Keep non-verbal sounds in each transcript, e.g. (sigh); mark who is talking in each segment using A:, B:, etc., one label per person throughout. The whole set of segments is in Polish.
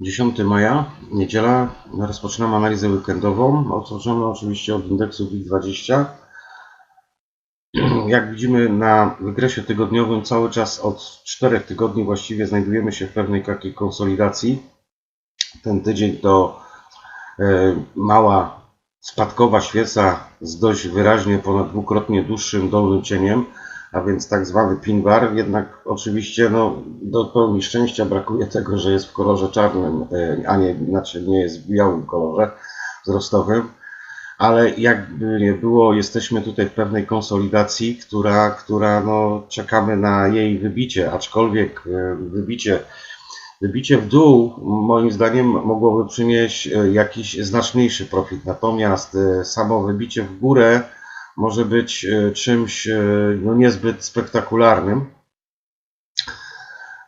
A: 10 maja, niedziela. Rozpoczynamy analizę weekendową. Rozpoczynamy oczywiście od indeksu WIG20. (clears throat) Jak widzimy na wykresie tygodniowym, cały czas od 4 tygodni właściwie znajdujemy się w pewnej takiej konsolidacji. Ten tydzień to e, mała spadkowa świeca z dość wyraźnie ponad dwukrotnie dłuższym dolnym cieniem, a więc tak zwany pin bar. Jednak oczywiście no, do pełni szczęścia brakuje tego, że jest w kolorze czarnym, e, a nie, znaczy nie jest w białym kolorze wzrostowym. Ale jakby nie było, jesteśmy tutaj w pewnej konsolidacji, która, która no, czekamy na jej wybicie, aczkolwiek e, wybicie Wybicie w dół, moim zdaniem, mogłoby przynieść e, jakiś znaczniejszy profit. Natomiast samo wybicie w górę może być e, czymś e, no, niezbyt spektakularnym.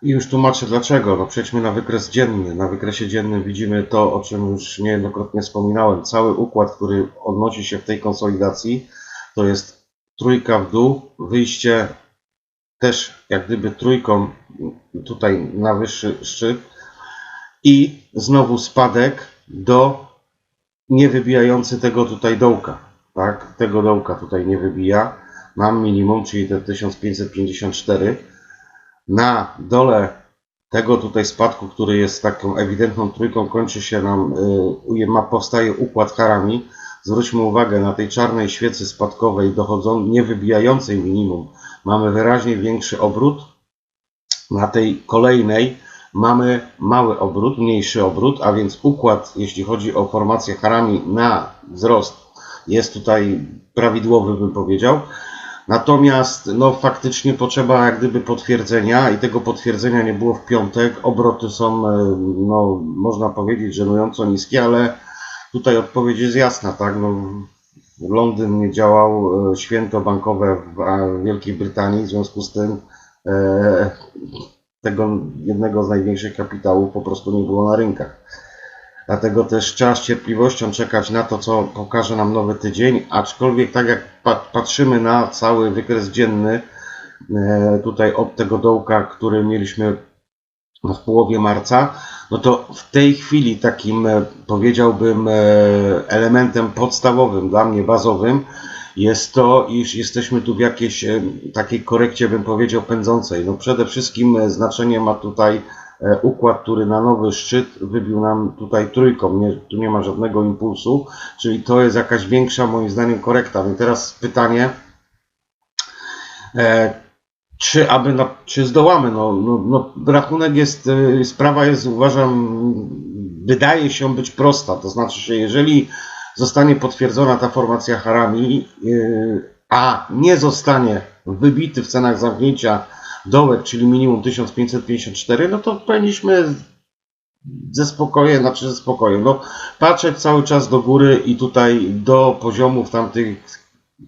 A: I już tłumaczę dlaczego. No, przejdźmy na wykres dzienny. Na wykresie dziennym widzimy to, o czym już niejednokrotnie wspominałem. Cały układ, który odnosi się w tej konsolidacji, to jest trójka w dół, wyjście też jak gdyby trójką tutaj na wyższy szczyt i znowu spadek do nie wybijający tego tutaj dołka. Tak? Tego dołka tutaj nie wybija. Mam minimum, czyli te 1554. Na dole tego tutaj spadku, który jest taką ewidentną trójką, kończy się nam, y, ma, powstaje układ harami. Zwróćmy uwagę na tej czarnej świecy spadkowej dochodzą, nie wybijającej minimum. Mamy wyraźnie większy obrót. Na tej kolejnej mamy mały obrót, mniejszy obrót, a więc układ, jeśli chodzi o formację harami na wzrost, jest tutaj prawidłowy, bym powiedział. Natomiast no, faktycznie potrzeba jak gdyby potwierdzenia i tego potwierdzenia nie było w piątek. Obroty są, e, no, można powiedzieć, żenująco niskie, ale tutaj odpowiedź jest jasna, tak? No, Londyn nie działał, e, święto bankowe w Wielkiej Brytanii, w związku z tym e, tego jednego z największych kapitałów po prostu nie było na rynkach. Dlatego też trzeba z cierpliwością czekać na to, co pokaże nam nowy tydzień, aczkolwiek tak jak pa- patrzymy na cały wykres dzienny, e, tutaj od tego dołka, który mieliśmy w połowie marca, no to w tej chwili takim e, powiedziałbym e, elementem podstawowym, dla mnie bazowym, jest to, iż jesteśmy tu w jakiejś takiej korekcie, bym powiedział, pędzącej. No przede wszystkim znaczenie ma tutaj układ, który na nowy szczyt wybił nam tutaj trójką. Nie, tu nie ma żadnego impulsu, czyli to jest jakaś większa, moim zdaniem, korekta. No i teraz pytanie, e, czy aby na, czy zdołamy? No, no, no, rachunek jest, e, sprawa jest, uważam, wydaje się być prosta. To znaczy, że jeżeli zostanie potwierdzona ta formacja harami, a nie zostanie wybity w cenach zamknięcia dołek, czyli minimum 1554, no to powinniśmy ze spokojem, znaczy ze spokojem, no patrzeć cały czas do góry i tutaj do poziomów tamtych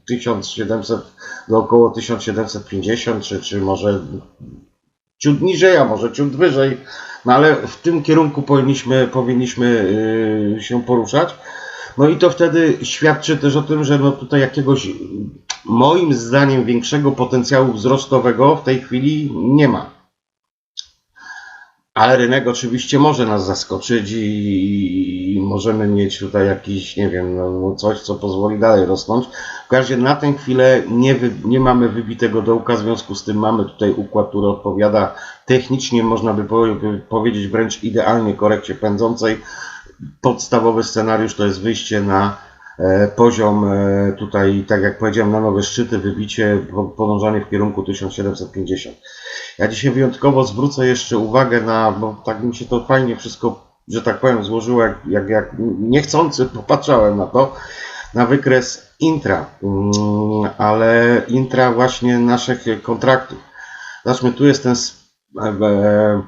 A: 1700, do około 1750, czy, czy może ciut niżej, a może ciut wyżej, no ale w tym kierunku powinniśmy, powinniśmy yy, się poruszać. No i to wtedy świadczy też o tym, że no tutaj jakiegoś moim zdaniem większego potencjału wzrostowego w tej chwili nie ma. Ale rynek oczywiście może nas zaskoczyć i, i możemy mieć tutaj jakiś, nie wiem, no, no coś, co pozwoli dalej rosnąć. W każdym razie na tę chwilę nie, wy, nie mamy wybitego dołka, w związku z tym mamy tutaj układ, który odpowiada technicznie, można by powie- powiedzieć wręcz idealnie korekcie pędzącej podstawowy scenariusz to jest wyjście na poziom e, tutaj, tak jak powiedziałem, na nowe szczyty, wybicie, po- podążanie w kierunku 1750. Ja dzisiaj wyjątkowo zwrócę jeszcze uwagę na, bo tak mi się to fajnie wszystko, że tak powiem, złożyło, jak, jak, jak niechcący popatrzałem na to, na wykres intra, Mm, ale intra właśnie naszych kontraktów. Zobaczmy, tu jest ten e,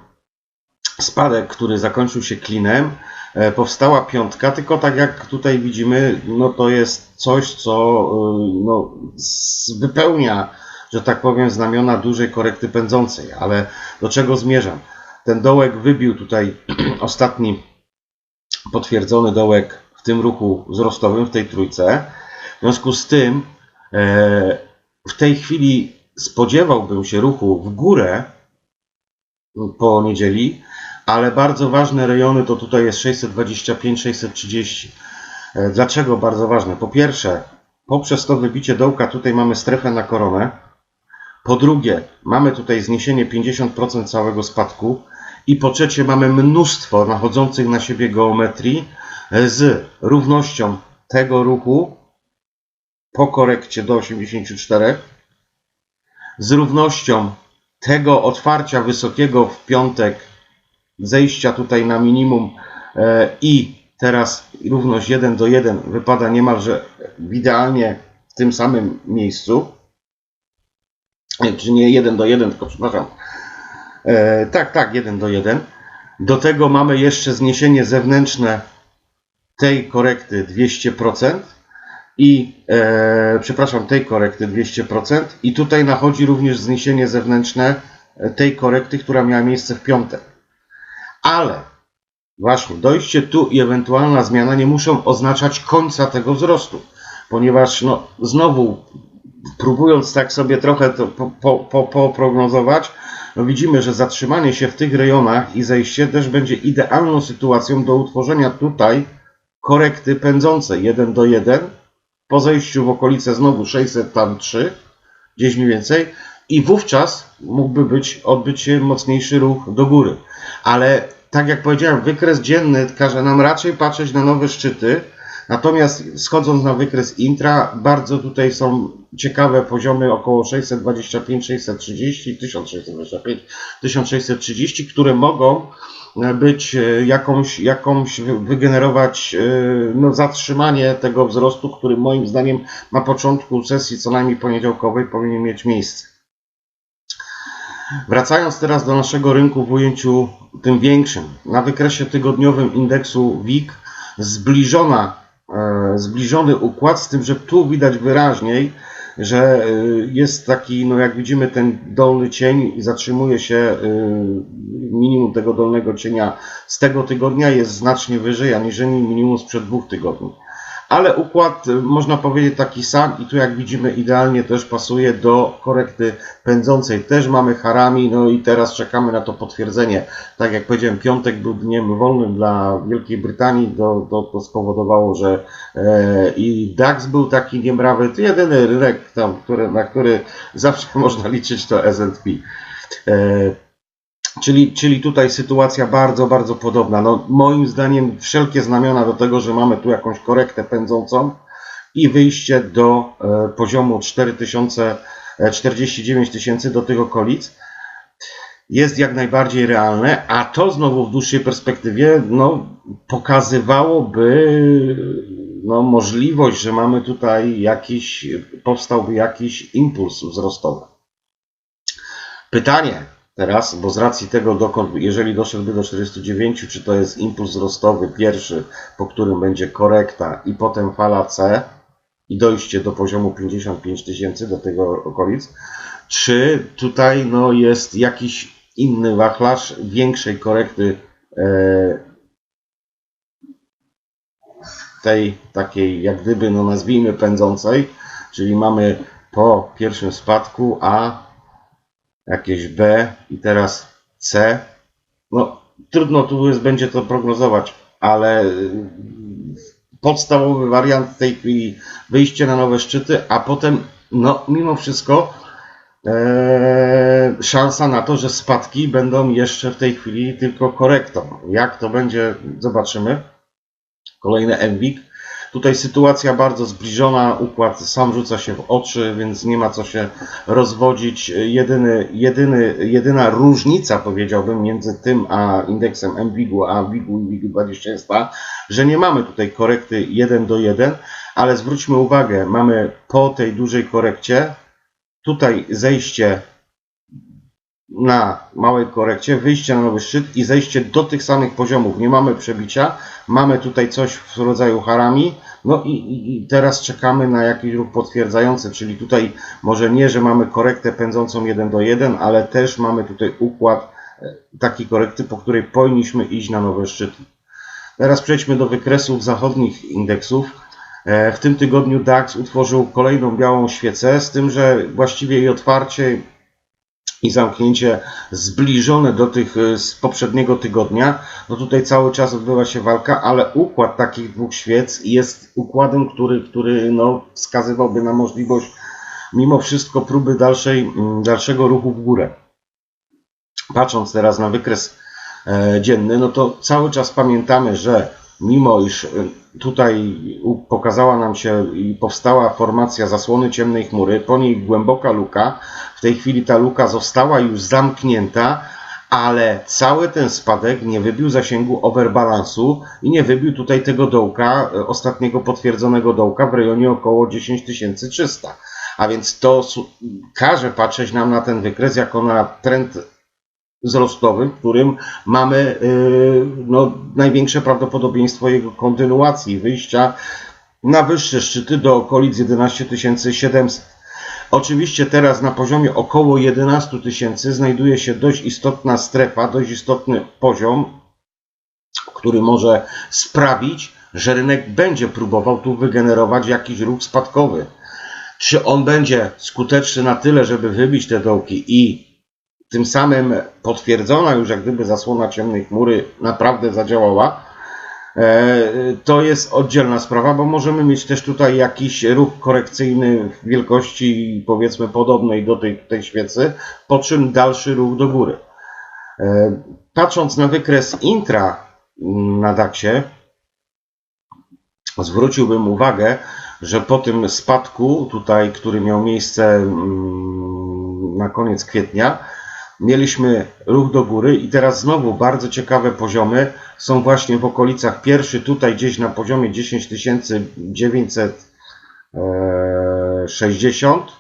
A: spadek, który zakończył się klinem, e, powstała piątka, tylko tak jak tutaj widzimy, no to jest coś, co y, no, wypełnia, że tak powiem, znamiona dużej korekty pędzącej. Ale do czego zmierzam? Ten dołek wybił tutaj (clears throat) ostatni potwierdzony dołek w tym ruchu wzrostowym, w tej trójce. W związku z tym e, w tej chwili spodziewałbym się ruchu w górę po niedzieli, ale bardzo ważne rejony to tutaj jest 625-630. E, Dlaczego bardzo ważne? Po pierwsze, poprzez to wybicie dołka tutaj mamy strefę na koronę. Po drugie, mamy tutaj zniesienie 50% całego spadku. I po trzecie, mamy mnóstwo nachodzących na siebie geometrii z równością tego ruchu po korekcie do 84, z równością tego otwarcia wysokiego w piątek, zejścia tutaj na minimum e, i teraz równość 1 do 1 wypada niemalże idealnie w tym samym miejscu. Nie, Czy nie 1 do 1, tylko przepraszam. E, tak, tak, 1 do 1. Do tego mamy jeszcze zniesienie zewnętrzne tej korekty 200% i e, przepraszam, tej korekty 200% i tutaj nachodzi również zniesienie zewnętrzne e, tej korekty, która miała miejsce w piątek. Ale właśnie dojście tu i ewentualna zmiana nie muszą oznaczać końca tego wzrostu, ponieważ no, znowu próbując tak sobie trochę to po, po, po, poprognozować, no widzimy, że zatrzymanie się w tych rejonach i zejście też będzie idealną sytuacją do utworzenia tutaj korekty pędzącej 1 do 1 po zejściu w okolice znowu 603, gdzieś mniej więcej, i wówczas mógłby być, odbyć się mocniejszy ruch do góry. Ale tak jak powiedziałem, wykres dzienny każe nam raczej patrzeć na nowe szczyty, natomiast schodząc na wykres intra, bardzo tutaj są ciekawe poziomy około 625, 630, 1625, 1630, które mogą być e, jakąś, jakąś wy- wygenerować e, no, zatrzymanie tego wzrostu, który moim zdaniem na początku sesji co najmniej poniedziałkowej powinien mieć miejsce. Wracając teraz do naszego rynku w ujęciu tym większym, na wykresie tygodniowym indeksu WIG zbliżona, e, zbliżony układ, z tym, że tu widać wyraźniej, że e, jest taki, no jak widzimy, ten dolny cień i zatrzymuje się e, minimum tego dolnego cienia z tego tygodnia jest znacznie wyżej, aniżeli minimum sprzed dwóch tygodni. Ale układ, y, można powiedzieć, taki sam i tu jak widzimy idealnie też pasuje do korekty pędzącej. Też mamy harami, no i teraz czekamy na to potwierdzenie. Tak jak powiedziałem, piątek był dniem wolnym dla Wielkiej Brytanii, to, to, to spowodowało, że e, i DAX był taki niemrawy. To jedyny rynek, tam, który, na który (laughs) zawsze można liczyć, to S&P. E, Czyli, czyli tutaj sytuacja bardzo, bardzo podobna. No, moim zdaniem wszelkie znamiona do tego, że mamy tu jakąś korektę pędzącą i wyjście do e, poziomu 4000, e, 49 tysięcy do tych okolic jest jak najbardziej realne, a to znowu w dłuższej perspektywie no, pokazywałoby no, możliwość, że mamy tutaj jakiś, powstałby jakiś impuls wzrostowy. Pytanie teraz, bo z racji tego, dokąd, jeżeli doszedłby do 49, czy to jest impuls wzrostowy pierwszy, po którym będzie korekta i potem fala C i dojście do poziomu 55 tysięcy do tego okolic, czy tutaj no, jest jakiś inny wachlarz większej korekty e, tej takiej jak gdyby no nazwijmy pędzącej, czyli mamy po pierwszym spadku A jakieś B i teraz C. No trudno tu jest, będzie to prognozować, ale y, podstawowy wariant w tej chwili wyjście na nowe szczyty, a potem no mimo wszystko e, szansa na to, że spadki będą jeszcze w tej chwili tylko korektą. Jak to będzie, zobaczymy. Kolejny MWIG. Tutaj sytuacja bardzo zbliżona, układ sam rzuca się w oczy, więc nie ma co się rozwodzić. Jedyny, jedyny, jedyna różnica, powiedziałbym, między tym a indeksem MWIG-u, a WIG-u i WIG-20 jest ta, że nie mamy tutaj korekty 1 do 1, ale zwróćmy uwagę, mamy po tej dużej korekcie tutaj zejście na małej korekcie, wyjście na nowy szczyt i zejście do tych samych poziomów. Nie mamy przebicia, mamy tutaj coś w rodzaju harami, no i, i, teraz czekamy na jakiś ruch potwierdzający, czyli tutaj może nie, że mamy korektę pędzącą 1 do 1, ale też mamy tutaj układ e, takiej korekty, po której powinniśmy iść na nowe szczyty. Teraz przejdźmy do wykresów zachodnich indeksów. E, W tym tygodniu DAX utworzył kolejną białą świecę, z tym, że właściwie i otwarcie i zamknięcie zbliżone do tych y, z poprzedniego tygodnia, no tutaj cały czas odbywa się walka, ale układ takich dwóch świec jest układem, który, który no, wskazywałby na możliwość mimo wszystko próby dalszej, mm, dalszego ruchu w górę. Patrząc teraz na wykres e, dzienny, no to cały czas pamiętamy, że mimo iż e, tutaj pokazała nam się i powstała formacja zasłony ciemnej chmury, po niej głęboka luka, w tej chwili ta luka została już zamknięta, ale cały ten spadek nie wybił zasięgu overbalansu i nie wybił tutaj tego dołka, e, ostatniego potwierdzonego dołka w rejonie około 10300. A więc to każe patrzeć nam na ten wykres jako na trend wzrostowy, w którym mamy yy, no, największe prawdopodobieństwo jego kontynuacji, wyjścia na wyższe szczyty do okolic 11 700. Oczywiście teraz na poziomie około 11 tysięcy znajduje się dość istotna strefa, dość istotny poziom, który może sprawić, że rynek będzie próbował tu wygenerować jakiś ruch spadkowy. Czy on będzie skuteczny na tyle, żeby wybić te dołki i tym samym potwierdzona już jak gdyby zasłona ciemnej chmury naprawdę zadziałała, e, to jest oddzielna sprawa, bo możemy mieć też tutaj jakiś ruch korekcyjny w wielkości powiedzmy podobnej do tej, tej świecy, po czym dalszy ruch do góry. E, Patrząc na wykres intra mm, na DAX-ie, zwróciłbym uwagę, że po tym spadku tutaj, który miał miejsce mm, na koniec kwietnia, mieliśmy ruch do góry i teraz znowu bardzo ciekawe poziomy. Są właśnie w okolicach pierwszy tutaj gdzieś na poziomie 10 960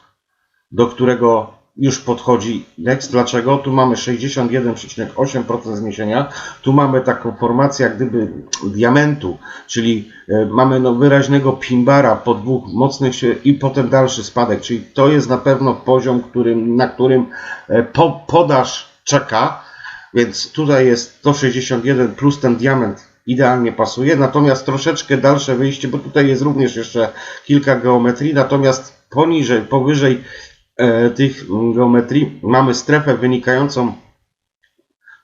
A: do którego już podchodzi Next. Dlaczego? Tu mamy 61,8% zniesienia. Tu mamy taką formację jak gdyby diamentu, czyli e, mamy no wyraźnego pimbara po dwóch mocnych się i potem dalszy spadek, czyli to jest na pewno poziom, którym, na którym e, po, podaż czeka, więc tutaj jest to 61 plus ten diament idealnie pasuje, natomiast troszeczkę dalsze wyjście, bo tutaj jest również jeszcze kilka geometrii, natomiast poniżej, powyżej tych geometrii mamy strefę wynikającą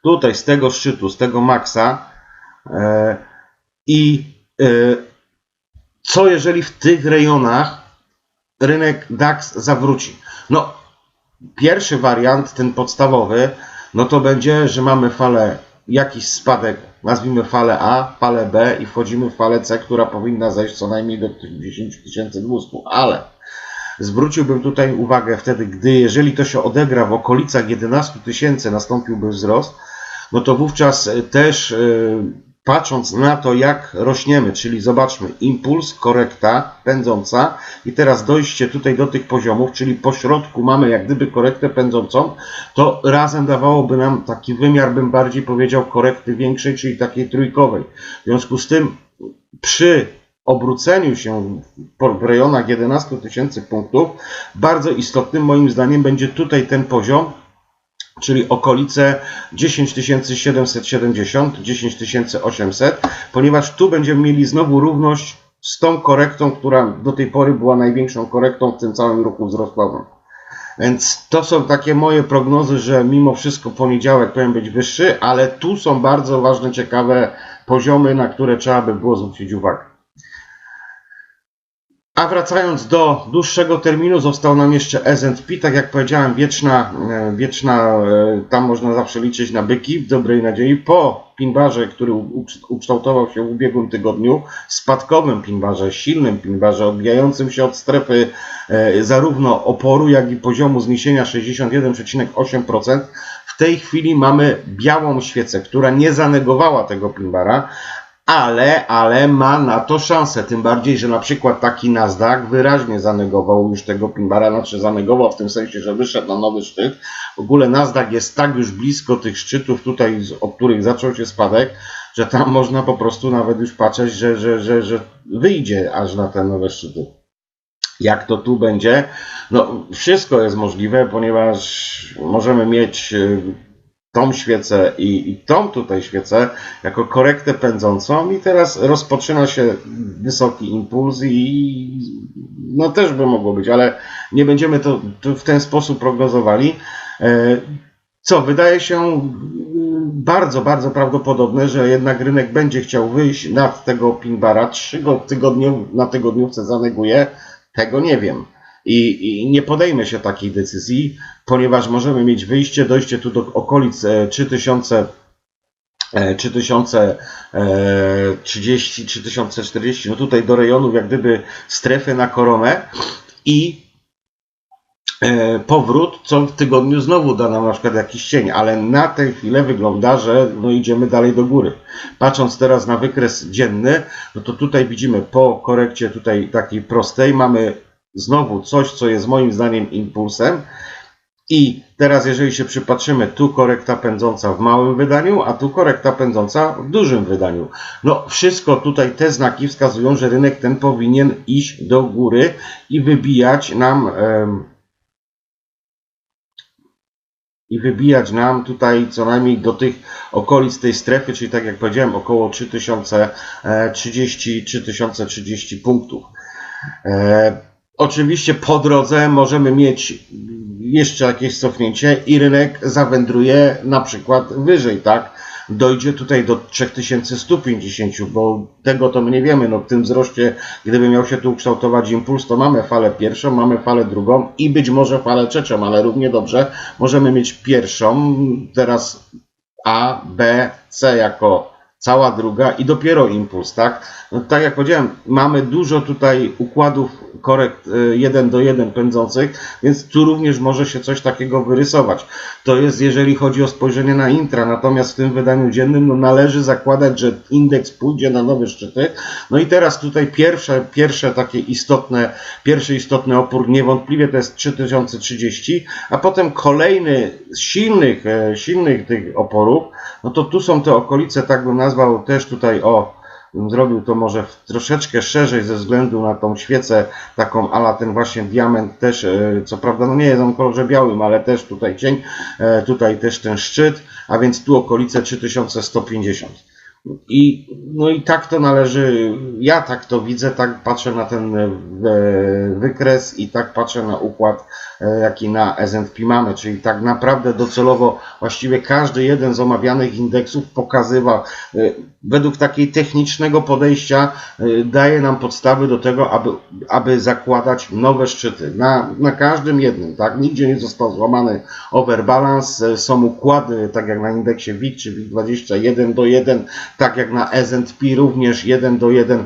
A: tutaj z tego szczytu, z tego maksa e, i e, co jeżeli w tych rejonach rynek DAX zawróci? No, pierwszy wariant, ten podstawowy, no to będzie, że mamy falę, jakiś spadek, nazwijmy falę A, falę B i wchodzimy w falę C, która powinna zejść co najmniej do tych 10 200, ale zwróciłbym tutaj uwagę wtedy, gdy jeżeli to się odegra w okolicach 11 tysięcy nastąpiłby wzrost, no to wówczas e, też e, patrząc na to, jak rośniemy, czyli zobaczmy, impuls, korekta pędząca i teraz dojście tutaj do tych poziomów, czyli po środku mamy jak gdyby korektę pędzącą, to razem dawałoby nam taki wymiar, bym bardziej powiedział, korekty większej, czyli takiej trójkowej. W związku z tym przy obróceniu się w rejonach 11 tysięcy punktów, bardzo istotnym moim zdaniem będzie tutaj ten poziom, czyli okolice 10 770, 10 800, ponieważ tu będziemy mieli znowu równość z tą korektą, która do tej pory była największą korektą w tym całym ruchu wzrostowym. Więc to są takie moje prognozy, że mimo wszystko poniedziałek powinien być wyższy, ale tu są bardzo ważne, ciekawe poziomy, na które trzeba by było zwrócić uwagę. A wracając do dłuższego terminu, został nam jeszcze S&P, tak jak powiedziałem, wieczna, e, wieczna, e, tam można zawsze liczyć na byki, w dobrej nadziei. Po pinbarze, który ukształtował się w ubiegłym tygodniu, spadkowym pinbarze, silnym pinbarze, odbijającym się od strefy e, zarówno oporu, jak i poziomu zniesienia 61,8%, w tej chwili mamy białą świecę, która nie zanegowała tego pinbara, ale, ale ma na to szansę. Tym bardziej, że na przykład taki Nasdaq wyraźnie zanegował już tego pinbara, znaczy zanegował w tym sensie, że wyszedł na nowy szczyt. W ogóle Nasdaq jest tak już blisko tych szczytów tutaj, od których zaczął się spadek, że tam można po prostu nawet już patrzeć, że, że, że, że wyjdzie aż na te nowe szczyty. Jak to tu będzie? No, wszystko jest możliwe, ponieważ możemy mieć y, tą świecę i, i tą tutaj świecę jako korektę pędzącą i teraz rozpoczyna się wysoki impuls i no też by mogło być, ale nie będziemy to, to w ten sposób prognozowali. E, Co wydaje się mm, bardzo, bardzo prawdopodobne, że jednak rynek będzie chciał wyjść nad tego pinbara. Trzy go tygodniu, na tygodniówce zaneguje. Tego nie wiem. I, I nie podejmę się takiej decyzji, ponieważ możemy mieć wyjście, dojście tu do okolic e, 3000 e, 3030, 3040, no tutaj do rejonów jak gdyby strefy na koronę i e, powrót, co w tygodniu znowu da nam na przykład jakiś cień, ale na tę chwilę wygląda, że no idziemy dalej do góry. Patrząc teraz na wykres dzienny, no to tutaj widzimy po korekcie tutaj takiej prostej mamy znowu coś, co jest moim zdaniem impulsem i teraz jeżeli się przypatrzymy, tu korekta pędząca w małym wydaniu, a tu korekta pędząca w dużym wydaniu. No wszystko tutaj, te znaki wskazują, że rynek ten powinien iść do góry i wybijać nam i wybijać nam tutaj co najmniej do tych okolic tej strefy, czyli tak jak powiedziałem, około 3030 3030 punktów. Oczywiście po drodze możemy mieć jeszcze jakieś cofnięcie i rynek zawędruje na przykład wyżej, tak? Dojdzie tutaj do 3150, bo tego to my nie wiemy. No, w tym wzroście, gdyby miał się tu ukształtować impuls, to mamy falę pierwszą, mamy falę drugą i być może falę trzecią, ale równie dobrze możemy mieć pierwszą, teraz A, B, C jako cała druga i dopiero impuls, tak? No, tak jak powiedziałem, mamy dużo tutaj układów korekt y, 1 do 1 pędzących, więc tu również może się coś takiego wyrysować. To jest jeżeli chodzi o spojrzenie na intra, natomiast w tym wydaniu dziennym no, należy zakładać, że indeks pójdzie na nowe szczyty. No i teraz tutaj pierwsze, pierwsze takie istotne, pierwszy istotny opór niewątpliwie to jest 3030, a potem kolejny silnych, e, silnych tych oporów, no to tu są te okolice, tak bym nazwał też tutaj o bym zrobił to może troszeczkę szerzej ze względu na tą świecę taką ala ten właśnie diament też, e, co prawda no nie jest on kolorze białym, ale też tutaj cień, e, tutaj też ten szczyt, a więc tu okolice 3150. I, no i tak to należy, ja tak to widzę, tak patrzę na ten e, wykres i tak patrzę na układ, e, jaki na S&P mamy, czyli tak naprawdę docelowo właściwie każdy jeden z omawianych indeksów pokazywał, e, według takiej technicznego podejścia daje nam podstawy do tego, aby, aby zakładać nowe szczyty. Na, na każdym jednym, tak? Nigdzie nie został złamany overbalance, są układy, tak jak na indeksie WIG czy WIG20 1 do 1, tak jak na S&P również 1 do 1.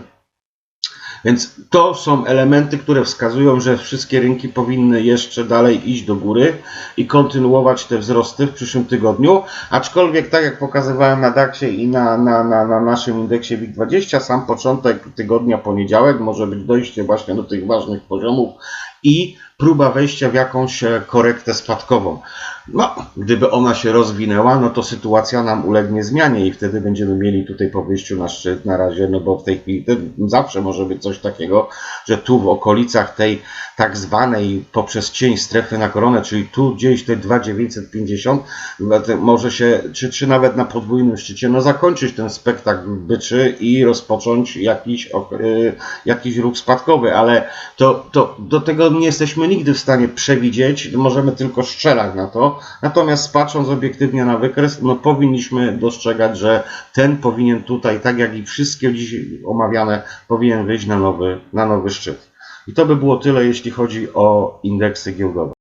A: Więc to są elementy, które wskazują, że wszystkie rynki powinny jeszcze dalej iść do góry i kontynuować te wzrosty w przyszłym tygodniu. Aczkolwiek, tak jak pokazywałem na DAX-ie i na, na, na, na naszym indeksie WIG20, sam początek tygodnia, poniedziałek, może być dojście właśnie do tych ważnych poziomów i próba wejścia w jakąś e, korektę spadkową. No, gdyby ona się rozwinęła, no to sytuacja nam ulegnie zmianie i wtedy będziemy mieli tutaj po wyjściu na szczyt na razie, no bo w tej chwili zawsze może być coś takiego, że tu w okolicach tej tak zwanej poprzez cień strefy na koronę, czyli tu gdzieś te 2950, no może się, czy, czy nawet na podwójnym szczycie, no zakończyć ten spektakl byczy i rozpocząć jakiś, y, jakiś ruch spadkowy, ale to, to do tego nie jesteśmy nigdy w stanie przewidzieć, możemy tylko strzelać na to, natomiast patrząc obiektywnie na wykres, no powinniśmy dostrzegać, że ten powinien tutaj, tak jak i wszystkie dziś omawiane, powinien wyjść na nowy, na nowy szczyt. I to by było tyle, jeśli chodzi o indeksy giełdowe.